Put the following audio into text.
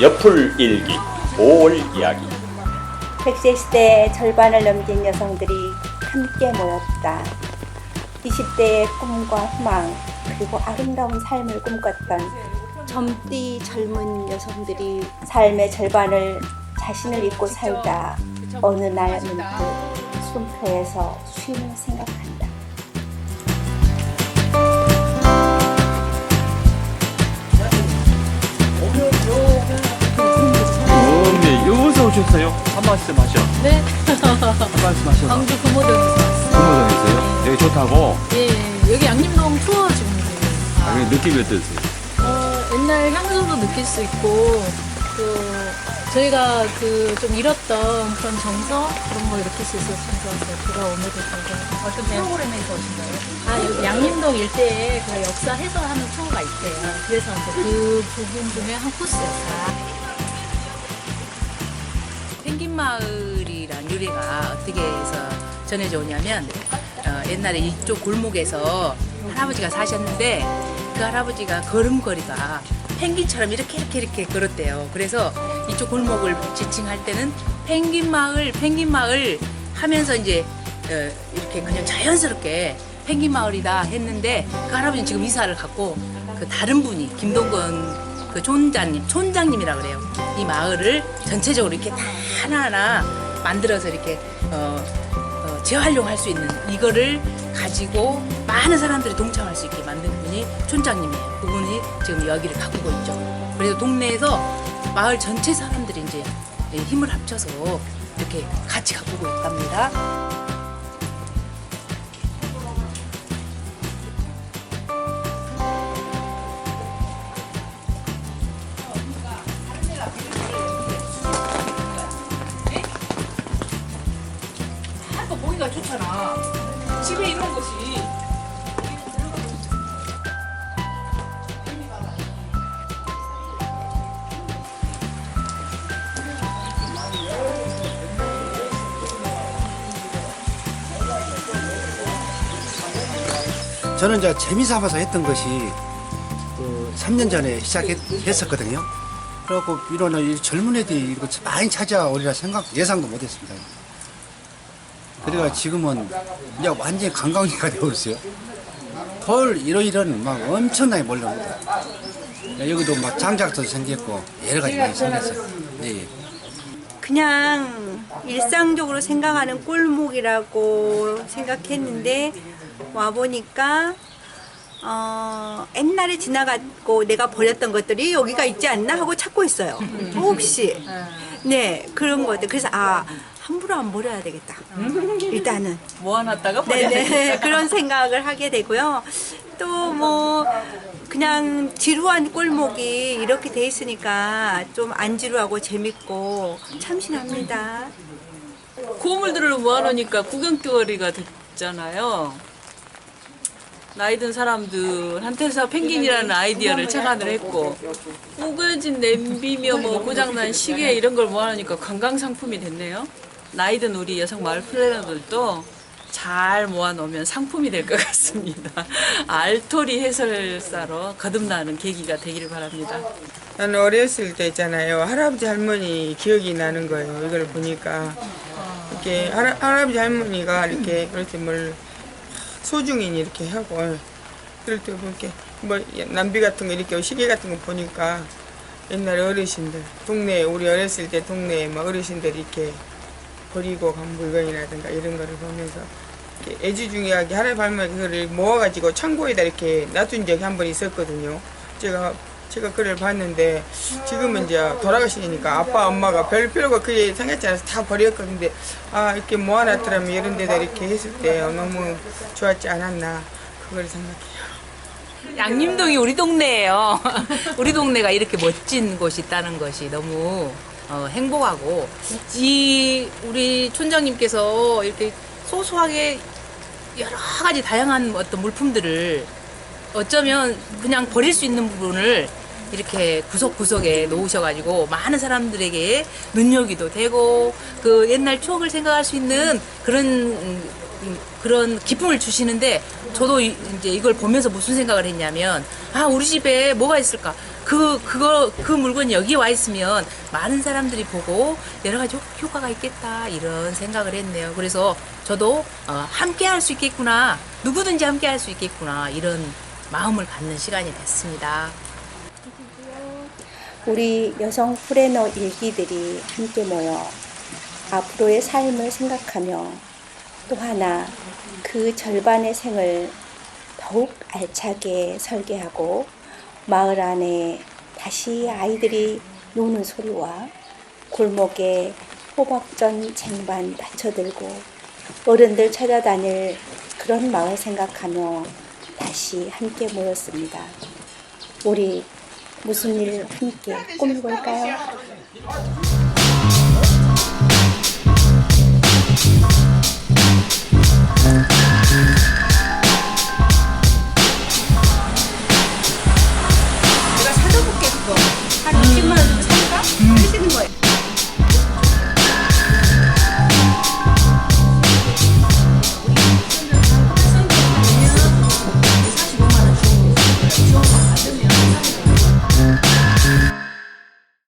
옆풀 일기 5월 이야기 100세 시대의 절반을 넘긴 여성들이 함께 모였다. 20대의 꿈과 희망, 그리고 아름다운 삶을 꿈꿨던 젊디 젊은 여성들이 삶의 절반을 자신을 잊고 살다 어느 날 문득 숨터에서 쉼을 생각한다. 오셨어요? 한 말씀 하셔. 네, 한 말씀 하셔. 광주 금호동에서 왔어요. 금호동에서요? 여기 좋다고? 예, 예, 여기 양림동 투어 지금 아, 그 느낌이 어떠세요? 어, 옛날 향수도 느낄 수 있고 또 저희가 그 좀 잃었던 그런 정서 그런 거 느낄 수 있어서 참 좋았어요. 제가 오늘도 되게 어떤 프로그램에서 오신가요? 아 여기 양림동 일대에 그 역사 해설하는 투어가 있대요. 그래서 이제 그 부분 중에 한 코스였어요. 펭귄마을이란 유래가 어떻게 해서 전해져 오냐면 어, 옛날에 이쪽 골목에서 할아버지가 사셨는데 그 할아버지가 걸음걸이가 펭귄처럼 이렇게 이렇게 이렇게 걸었대요. 그래서 이쪽 골목을 지칭할 때는 펭귄 마을 펭귄 마을 하면서 이제 어, 이렇게 그냥 자연스럽게 펭귄 마을이다 했는데 그 할아버지는 지금 이사를 갔고 그 다른 분이 김동건 그 촌장님, 촌장님이라 그래요. 이 마을을 전체적으로 이렇게 다 하나하나 만들어서 이렇게 어, 어, 재활용할 수 있는 이거를 가지고 많은 사람들이 동참할 수 있게 만든 분이 촌장님이에요. 그분이 지금 여기를 가꾸고 있죠. 그래서 동네에서 마을 전체 사람들이 이제 힘을 합쳐서 이렇게 같이 가꾸고 있답니다. 보기가 좋잖아. 집에 이런 것이. 저는 이제 재미 삼아서 했던 것이 그 3년 전에 시작했었거든요. 그래갖고 이런 이 젊은 애들이 많이 찾아오리라 생각 예상도 못했습니다. 그래가 지금은 이제 완전히 관광지가 되고 있어요. 헐 이러이러는 막 엄청나게 몰려옵니다. 여기도 막 장작도 생겼고 여러 가지 많이 생겼어요. 예, 예. 그냥 일상적으로 생각하는 꼴목이라고 생각했는데 와 보니까 어, 옛날에 지나갔고 내가 버렸던 것들이 여기가 있지 않나 하고 찾고 있어요. 혹시 네 그런 것들 그래서 아 함부로 안 버려야 되겠다. 일단은 모아놨다가 네네 그런 생각을 하게 되고요. 또 뭐 그냥 지루한 꼴목이 이렇게 돼 있으니까 좀 안 지루하고 재밌고 참신합니다. 고물들을 모아놓으니까 구경거리가 됐잖아요. 나이 든 사람들한테서 펭귄이라는 아이디어를 착안을 했고 우겨진 냄비며 뭐 고장난 시계 이런 걸 모아놓으니까 관광 상품이 됐네요. 나이 든 우리 여성 마을 플래너들도 잘 모아놓으면 상품이 될 것 같습니다. 알토리 해설사로 거듭나는 계기가 되기를 바랍니다. 저는 어렸을 때 있잖아요. 할아버지 할머니 기억이 나는 거예요. 이걸 보니까. 이렇게 할아, 할아버지 할머니가 이렇게 이렇게 뭘 소중히 이렇게 하고 그럴 때 이렇게 뭐 남비 같은 거 이렇게 시계 같은 거 보니까 옛날에 어르신들 동네 우리 어렸을 때 동네에 막 어르신들이 이렇게 버리고 간 물건이라든가 이런 거를 보면서 애지중지하게 할아버지 할머니 그거를 모아가지고 창고에다 이렇게 놔둔 적이 한 번 있었거든요. 제가 제가 그걸 봤는데 지금은 이제 돌아가시니까 아빠 엄마가 별 필요가 그게 생각지 않아서 다 버렸거든요. 아 이렇게 모아놨더라면 이런 데다 이렇게 했을 때 너무 좋았지 않았나 그걸 생각해요. 양림동이 우리 동네예요. 우리 동네가 이렇게 멋진 곳이 있다는 것이 너무 어, 행복하고 이 우리 촌장님께서 이렇게 소소하게 여러 가지 다양한 어떤 물품들을 어쩌면 그냥 버릴 수 있는 부분을 이렇게 구석구석에 놓으셔가지고 많은 사람들에게 눈여기도 되고 그 옛날 추억을 생각할 수 있는 그런 음, 그런 기쁨을 주시는데 저도 이- 이제 이걸 보면서 무슨 생각을 했냐면 아 우리 집에 뭐가 있을까 그 그거 그 물건이 여기 와 있으면 많은 사람들이 보고 여러 가지 효- 효과가 있겠다 이런 생각을 했네요. 그래서 저도 어, 함께 할 수 있겠구나 누구든지 함께 할 수 있겠구나 이런 마음을 갖는 시간이 됐습니다. 우리 여성 프레너 일기들이 함께 모여 앞으로의 삶을 생각하며 또 하나 그 절반의 생을 더욱 알차게 설계하고 마을 안에 다시 아이들이 노는 소리와 골목에 호박전 쟁반 받쳐들고 어른들 찾아다닐 그런 마을 생각하며 다시 함께 모였습니다. 우리 무슨 일 함께 꾸며볼까요?